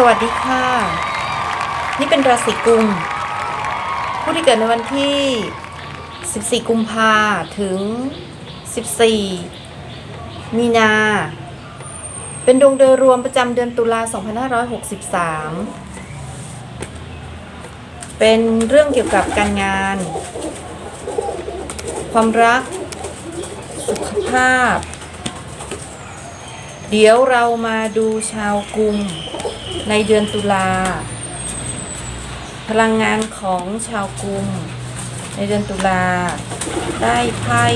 สวัสดีค่ะ นี่เป็นราศีกุม ผู้ที่เกิดในวันที่ 14 กุมภาถึง 14 มีนา เป็นดวงโดยรวมประจำเดือนตุลา 2563 เป็นเรื่องเกี่ยวกับการงาน ความรัก สุขภาพ เดี๋ยวเรามาดูชาวกุม ในเดือนตุลา พลังงานของชาวกุมในเดือนตุลา ได้ไพ่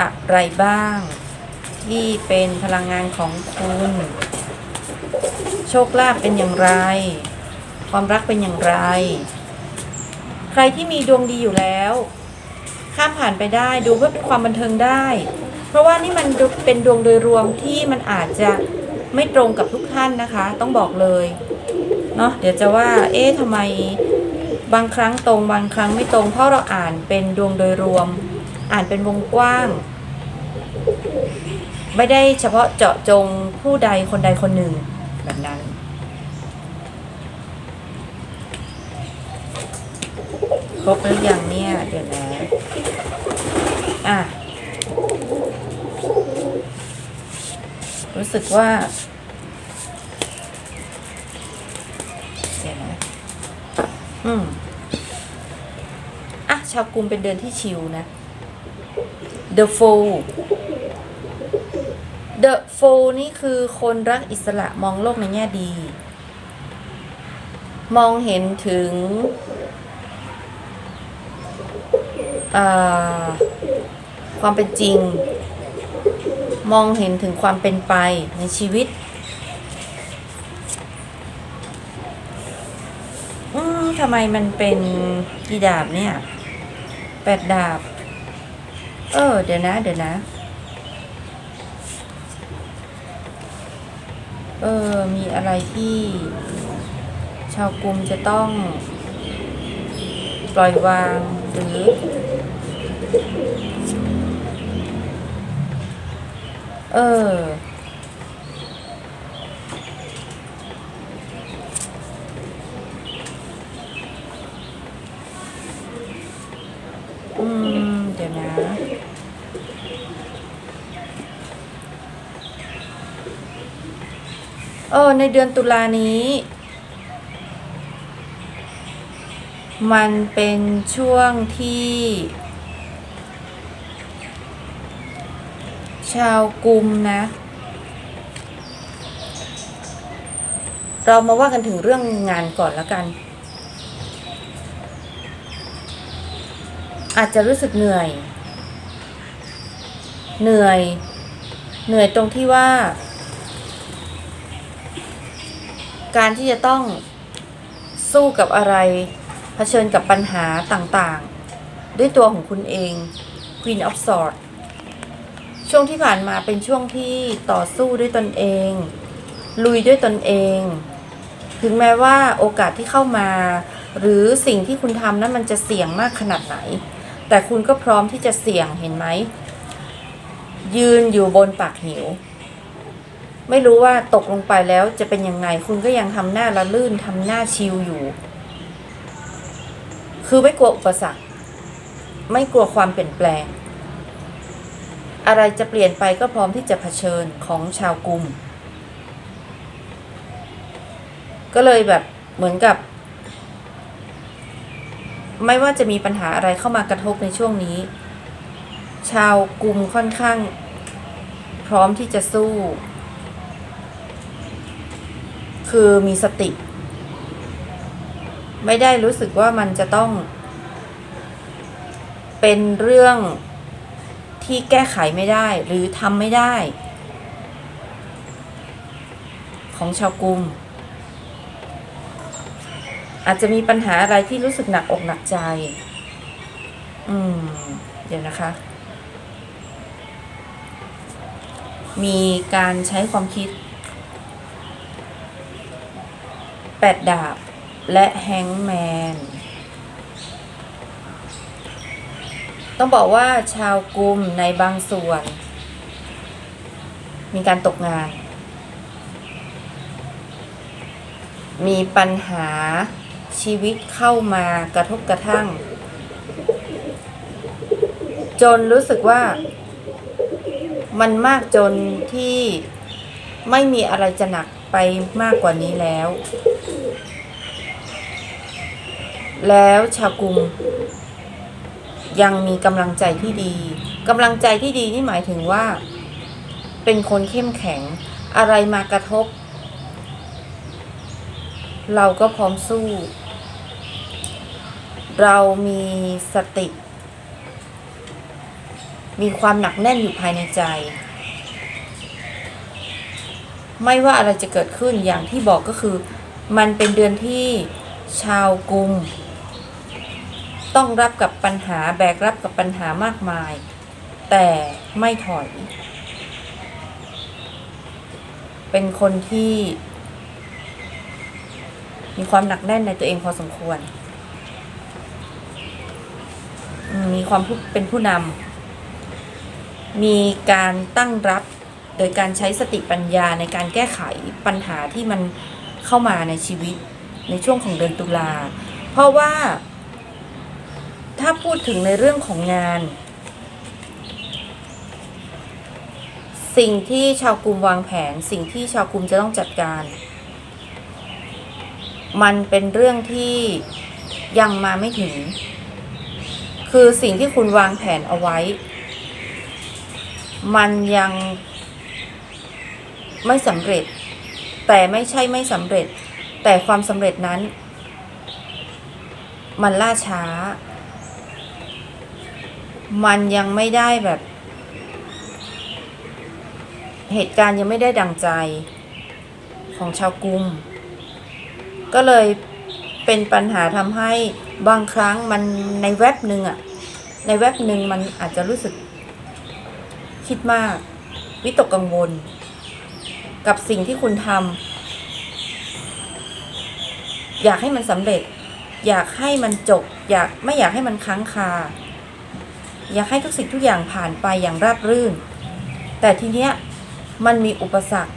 อะไรบ้าง ที่เป็นพลังงานของคุณ โชคลาภเป็นอย่างไร ความรักเป็นอย่างไร ใครที่มีดวงดีอยู่แล้ว ข้ามผ่านไปได้ดูเพื่อเป็นความบันเทิงได้ เพราะว่านี่มันเป็นดวงโดยรวมที่มันอาจจะ ไม่ตรงกับทุกท่านนะคะ ต้องบอกเลยเนาะเดี๋ยวจะว่า เอ๊ะทำไมบางครั้งตรงบางครั้งไม่ตรง เพราะเราอ่านเป็นดวงโดยรวม อ่านเป็นวงกว้าง ไม่ได้เฉพาะเจาะจงผู้ใดคนใดคนหนึ่งแบบนั้นครบหรือยังเนี่ย เดี๋ยวนะอะ สึกว่าเดี๋ยวนะอืมอะ ชาวกรุงเป็นเดือนที่ชิลนะ The Fool The Fool นี่คือคนรักอิสระมองโลกในแง่ดี มองเห็นถึงความเป็นจริง มองเห็นถึงความเป็นไปในชีวิตอืมทำไมมันเป็นกี่ดาบเนี่ยแปดดาบ เออ เดี๋ยวนะ เดี๋ยวนะ เออ มีอะไรที่ ชาวกรุมจะต้อง ปล่อยวางหรือ เออ อืม เดี๋ยวนะ เออ ในเดือนตุลานี้ มันเป็นช่วงที่ ชาวกุมนะ เรามาว่ากันถึงเรื่องงานก่อนแล้วกัน อาจจะรู้สึกเหนื่อย เหนื่อย เหนื่อยตรงที่ว่า การที่จะต้องสู้กับอะไรเผชิญกับปัญหาต่างๆ ด้วยตัวของคุณเอง Queen of Swords ช่วงที่ผ่านมาเป็นช่วงที่ต่อสู้ด้วยตนเอง ลุยด้วยตนเอง ถึงแม้ว่าโอกาสที่เข้ามา หรือสิ่งที่คุณทำนั้นมันจะเสี่ยงมากขนาดไหน แต่คุณก็พร้อมที่จะเสี่ยงเห็นไหม ยืนอยู่บนปากเหวไม่รู้ว่าตกลงไปแล้วจะเป็นยังไง คุณก็ยังทำหน้าละลื่นทำหน้าชิลอยู่ คือไม่กลัวอุปสรรค ไม่กลัวความเปลี่ยนแปลง อะไรจะเปลี่ยนไปก็พร้อมที่จะเผชิญของชาวกรุมก็เลยแบบเหมือนกับ ไม่ว่าจะมีปัญหาอะไรเข้ามากระทบในช่วงนี้ ชาวกรุมค่อนข้าง พร้อมที่จะสู้ คือมีสติ ไม่ได้รู้สึกว่ามันจะต้อง เป็นเรื่อง ที่แก้ไขไม่ได้หรือทำไม่ได้ ของชาวกุม อาจจะมีปัญหาอะไรที่รู้สึกหนักอกหนักใจ อืม เดี๋ยวนะคะ มีการใช้ความคิดแปดดาบและแฮงแมน ต้องบอกว่าชาวกรุมในบางส่วน มีการตกงาน มีปัญหาชีวิตเข้ามากระทบกระทั่ง จนรู้สึกว่า มันมากจนที่ไม่มีอะไรจะหนักไปมากกว่านี้แล้ว แล้วชาวกรุง ยังมีกำลังใจที่ดีกำลังใจที่ดีนี่หมายถึงว่า เป็นคนเข้มแข็ง อะไรมากระทบ เราก็พร้อมสู้ เรามีสติ มีความหนักแน่นอยู่ภายในใจ ไม่ว่าอะไรจะเกิดขึ้นอย่างที่บอกก็คือ มันเป็นเดือนที่ชาวกรุง ต้องรับกับปัญหาแบกรับกับปัญหามากมาย แต่ไม่ถอย เป็นคนที่ มีความหนักแน่นในตัวเองพอสมควรมมีความผู้เป็นผู้นำมีการตั้งรับโดยการใช้สติปัญญาในการแก้ไขปัญหาที่มันเข้ามาในชีวิตในช่วงของเดือนตุลา เพราะว่า ถ้าพูดถึงในเรื่องของงาน สิ่งที่ชาวกลุ่มวางแผน สิ่งที่ชาวกลุ่มจะต้องจัดการ มันเป็นเรื่องที่ยังมาไม่ถึง คือสิ่งที่คุณวางแผนเอาไว้ มันยังไม่สำเร็จ แต่ไม่ใช่ไม่สำเร็จ แต่ความสำเร็จนั้น มันล่าช้า มันยังไม่ได้แบบ เหตุการณ์ยังไม่ได้ดังใจของชาวกรุงก็เลยเป็นปัญหาทำให้บางครั้งมันในแว็บหนึ่งอะในแว็บหนึ่งมันอาจจะรู้สึก คิดมาก วิตกกังวล กับสิ่งที่คุณทำอยากให้มันสำเร็จ อยากให้มันจบ อยากไม่อยากให้มันค้างคา อยากให้ทุกสิ่งทุกอย่างผ่านไปอย่างราบรื่น แต่ทีเนี้ยมันมีอุปสรรค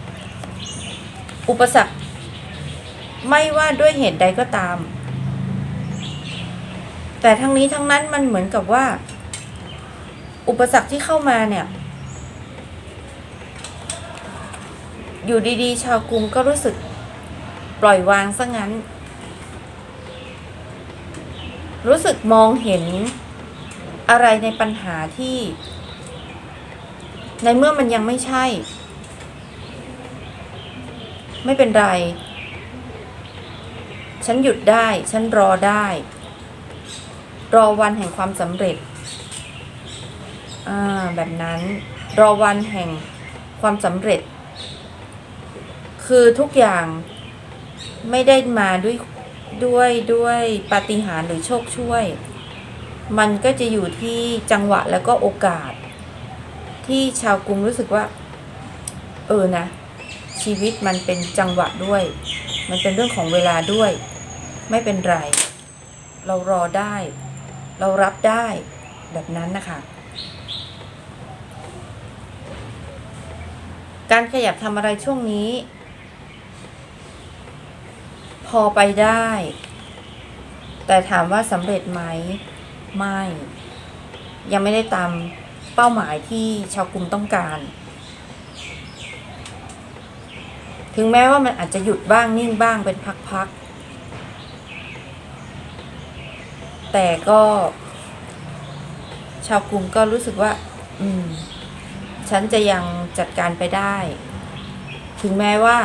อุปสรรค ไม่ว่าด้วยเหตุใดก็ตาม แต่ทั้งนี้ทั้งนั้นมันเหมือนกับว่า อุปสรรคที่เข้ามาเนี่ย อยู่ดีๆ ชาวกรุงก็รู้สึกปล่อยวางซะงั้น รู้สึกมองเห็น อะไรในปัญหาที่ ในเมื่อมันยังไม่ใช่ ไม่เป็นไร ฉันหยุดได้ ฉันรอได้ รอวันแห่งความสำเร็จอ่าแบบนั้นรอวันแห่งความสำเร็จ คือทุกอย่างไม่ได้มาด้วยด้วยด้วยปาฏิหาริย์หรือโชคช่วย มันก็จะอยู่ที่จังหวะแล้วก็โอกาส ที่ชาวกรุงรู้สึกว่า เออนะ ชีวิตมันเป็นจังหวะด้วย มันเป็นเรื่องของเวลาด้วย ไม่เป็นไร เรารอได้ เรารับได้แบบนั้นนะคะการขยับทำอะไรช่วงนี้ พอไปได้ แต่ถามว่าสำเร็จไหม ไม่ ยังไม่ได้ตามเป้าหมายที่ชาวกรุงต้องการ ถึงแม้ว่ามันอาจจะหยุดบ้างนิ่งบ้างเป็นพักๆ แต่ก็ ชาวกรุงก็รู้สึกว่า อืม ฉันจะยังจัดการไปได้ ถึงแม้ว่า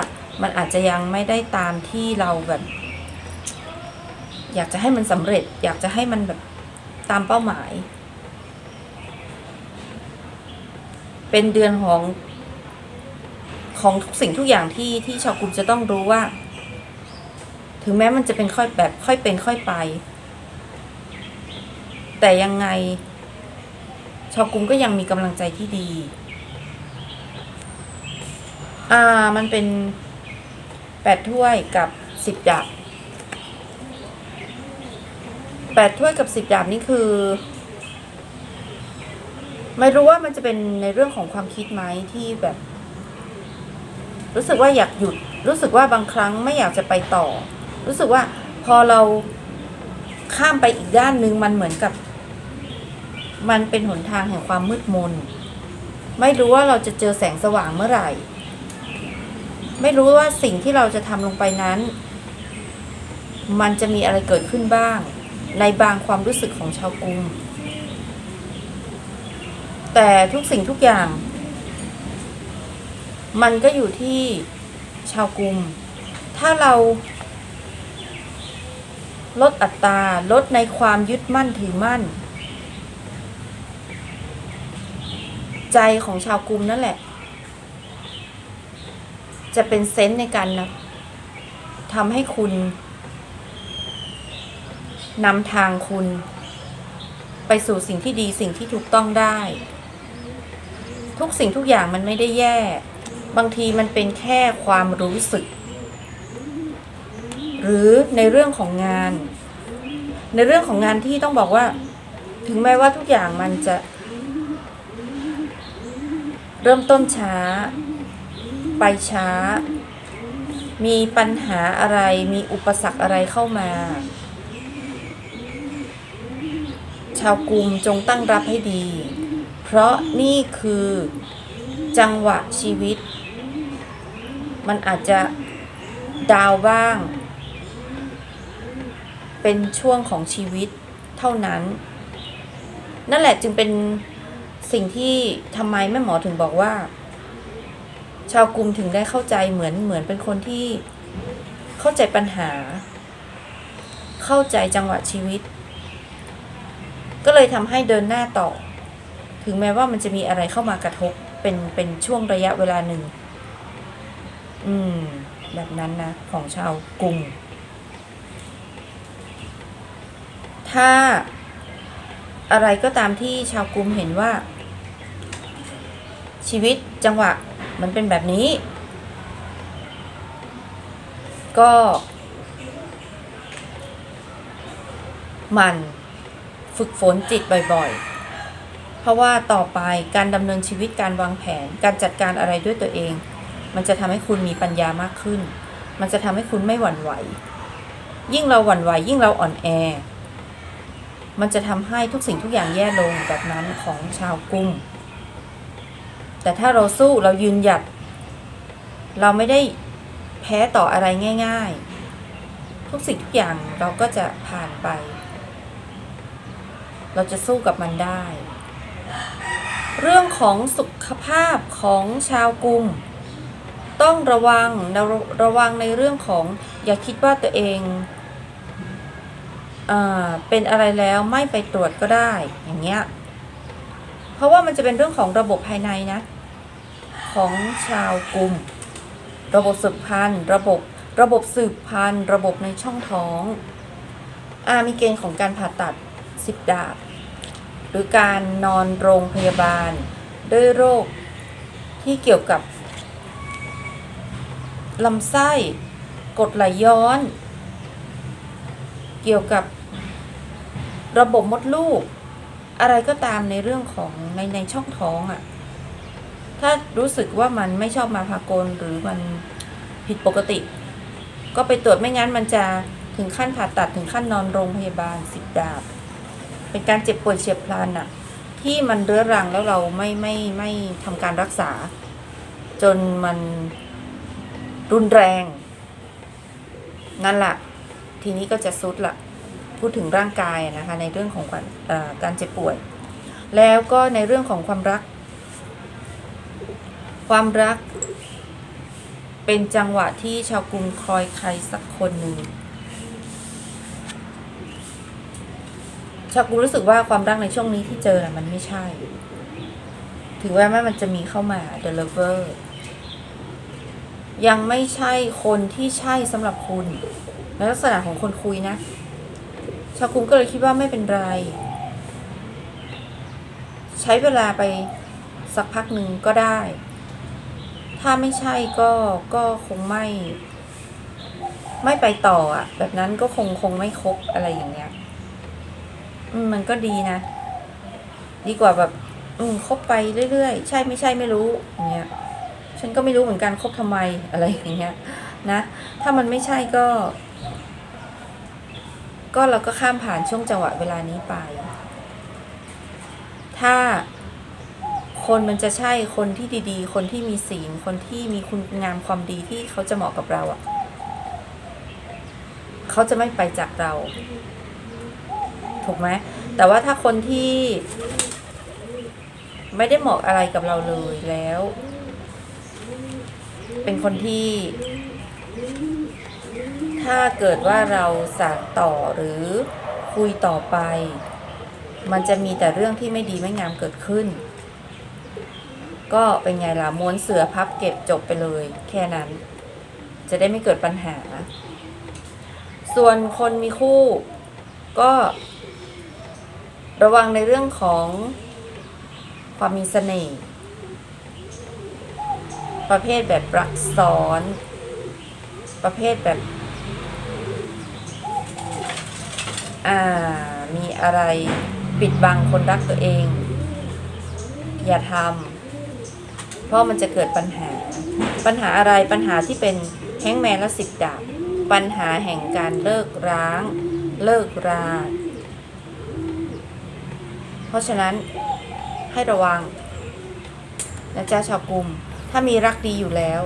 มันอาจจะยังไม่ได้ตามที่เราแบบ อยากจะให้มันสำเร็จ อยากจะให้มันแบบ ตามเป้าหมาย เป็นเดือนของของทุกสิ่งทุกอย่างที่ที่ชาวกลุ่มจะต้องรู้ว่า ถึงแม้มันจะเป็นค่อยแบบค่อยเป็นค่อยไป แต่ยังไง ชาวกรุงก็ยังมีกำลังใจที่ดี อ่ามันเป็นแปดถ้วยกับสิบดาบ แปดถ้วยกับสิบดาบนี่คือ ไม่รู้ว่ามันจะเป็นในเรื่องของความคิดไหมที่แบบ รู้สึกว่าอยากหยุด รู้สึกว่าบางครั้งไม่อยากจะไปต่อ รู้สึกว่าพอเราข้ามไปอีกด้านหนึ่งมันเหมือนกับ มันเป็นหนทางแห่งความมืดมน ไม่รู้ว่าเราจะเจอแสงสว่างเมื่อไหร่ ไม่รู้ว่าสิ่งที่เราจะทำลงไปนั้น มันจะมีอะไรเกิดขึ้นบ้าง ในบางความรู้สึกของชาวกรุง แต่ทุกสิ่งทุกอย่าง มันก็อยู่ที่ชาวกรุง ถ้าเราลดอัตราลดในความยึดมั่นถือมั่น ใจของชาวกรุงนั่นแหละ จะเป็นเซนส์ในการนะทำให้คุณ นำทางคุณ ไปสู่สิ่งที่ดีสิ่งที่ถูกต้องได้ ทุกสิ่งทุกอย่างมันไม่ได้แย่ บางทีมันเป็นแค่ความรู้สึก หรือในเรื่องของงาน ในเรื่องของงานที่ต้องบอกว่า ถึงแม้ว่าทุกอย่างมันจะ เริ่มต้นช้า ไปช้า มีปัญหาอะไรมีอุปสรรคอะไรเข้ามา ชาวกรุงจงตั้งรับให้ดี เพราะนี่คือจังหวะชีวิต มันอาจจะดาวบ้าง เป็นช่วงของชีวิตเท่านั้น นั่นแหละจึงเป็นสิ่งที่ทำไมแม่หมอถึงบอกว่า ชาวกรุงถึงได้เข้าใจเหมือนเหมือนเป็นคนที่เข้าใจปัญหา เข้าใจจังหวะชีวิต ก็เลยทำให้เดินหน้าต่อ ถึงแม้ว่ามันจะมีอะไรเข้ามากระทบเป็นเป็นช่วงระยะเวลาหนึ่ง อืม แบบนั้นนะ ของชาวกรุงถ้าอะไรก็ตามที่ชาวกรุงเห็นว่า ชีวิตจังหวะมันเป็นแบบนี้ ก็ มัน ฝึกฝนจิตบ่อยๆ เพราะว่าต่อไปการดำเนินชีวิตการวางแผน การจัดการอะไรด้วยตัวเอง มันจะทำให้คุณมีปัญญามากขึ้น มันจะทำให้คุณไม่หวั่นไหว ยิ่งเราหวั่นไหว ยิ่งเราอ่อนแอ มันจะทำให้ทุกสิ่งทุกอย่างแย่ลงแบบนั้นของชาวกรุงแต่ถ้าเราสู้เรายืนหยัด เราไม่ได้แพ้ต่ออะไรง่าย ๆ ทุกสิ่งทุกอย่างเราก็จะผ่านไป เราจะสู้กับมันได้ เรื่องของสุขภาพของชาวกรุงต้องระวังระระวังในเรื่องของอย่าคิดว่าตัวเองเป็นอะไรแล้วไม่ไปตรวจก็ได้อย่างเงี้ยเพราะว่ามันจะเป็นเรื่องของระบบภายในนะ ของชาวกลุ่ม ระบบสืบพันธุ์ ระบบระบบสืบพันธุ์ ระบบในช่องท้องอามีเกณฑ์ของการผ่าตัดสิบดาบ หรือการนอนโรงพยาบาล ด้วยโรคที่เกี่ยวกับลำไส้กดไหลย้อน เกี่ยวกับระบบมดลูก อะไรก็ตามในเรื่องของในในช่องท้องอะ่ะ ถ้ารู้สึกว่ามันไม่ชอบมาพากลหรือมันผิดปกติ ก็ไปตรวจไม่งั้นมันจะถึงขั้นผ่าตัดถึงขั้นนอนโรงพยาบาลสิบดาบ เป็นการเจ็บป่วยเฉียบพลันอะที่มันเรื้อรังแล้วเราไม่ไม่ไม่ทำการรักษา จนมันรุนแรง นั่นแหละทีนี้ก็จะซุดละพูดถึงร่างกายนะคะ ในเรื่องของการเอ่อการเจ็บป่วย แล้วก็ในเรื่องของความรัก ความรัก เป็นจังหวะที่ชาวกรุงคอยใครสักคนหนึ่ง ชากรุงรู้สึกว่าความรักในช่วงนี้ที่เจอน่ะมันไม่ใช่ ถึงแม้ว่ามันจะมีเข้ามา the lover ยังไม่ใช่คนที่ใช่สำหรับคุณในลักษณะของคนคุยนะ ชาวกรุงก็เลยคิดว่าไม่เป็นไร ใช้เวลาไปสักพักหนึ่งก็ได้ ถ้าไม่ใช่ก็ก็คงไม่ ไม่ไปต่ออะแบบนั้นก็คงคงไม่คบอะไรอย่างเงี้ย มันก็ดีนะ ดีกว่าแบบ อืมคบไปเรื่อยๆ ใช่ไม่ใช่ไม่รู้อย่างเงี้ยฉันก็ไม่รู้เหมือนกันคบทำไมอะไรอย่างเงี้ย นะ ถ้ามันไม่ใช่ก็ ก็เราก็ข้ามผ่านช่วงจังหวะเวลานี้ไป ถ้าคนมันจะใช่คนที่ดีๆ คนที่มีศีล คนที่มีคุณงามความดีที่เขาจะเหมาะกับเราอะ่ะ เขาจะไม่ไปจากเรา ถูกไหมแต่ว่าถ้าคนที่ไม่ได้เหมาะอะไรกับเราเลยแล้ว เป็นคนที่ ถ้าเกิดว่าเราสานต่อหรือคุยต่อไป มันจะมีแต่เรื่องที่ไม่ดีไม่งามเกิดขึ้น ก็เป็นไงล่ะม้วนเสือพับเก็บจบไปเลย แค่นั้น จะได้ไม่เกิดปัญหา ส่วนคนมีคู่ก็ ระวังในเรื่องของความมีเสน่ห์ประเภทแบบรักซ้อน ประเภทแบบอ่ามีอะไรปิดบังคนรักตัวเอง อย่าทำเพราะมันจะเกิดปัญหา ปัญหาอะไรปัญหาที่เป็นแฮงแมนและสิบดาบปัญหาแห่งการเลิกร้าง เลิกรา เพราะฉะนั้นให้ระวังนะจ๊ะชาวกลุ่ม ถ้ามีรักดีอยู่แล้ว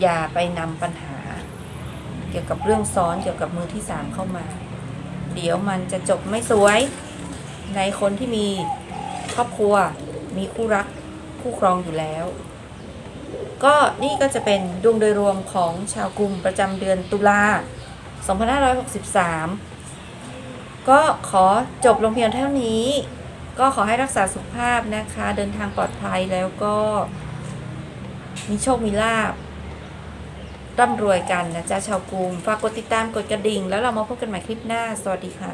อย่าไปนำปัญหา เกี่ยวกับเรื่องซ้อนเกี่ยวกับมือที่สามเข้ามา เดี๋ยวมันจะจบไม่สวย ในคนที่มีครอบครัว มีคู่รักคู่ครองอยู่แล้ว ก็นี่ก็จะเป็นดวงโดยรวมของชาวกลุ่มประจำเดือนตุลา 2563 ก็ขอจบลงเพียงเท่านี้ ก็ขอให้รักษาสุขภาพนะคะ เดินทางปลอดภัยแล้วก็ มีโชคมีลาบร่ำรวยกันนะจ๊ะชาวกรุงฝากกดติดตามกดกระดิ่ง แล้วเรามาพบกันใหม่คลิปหน้า สวัสดีค่ะ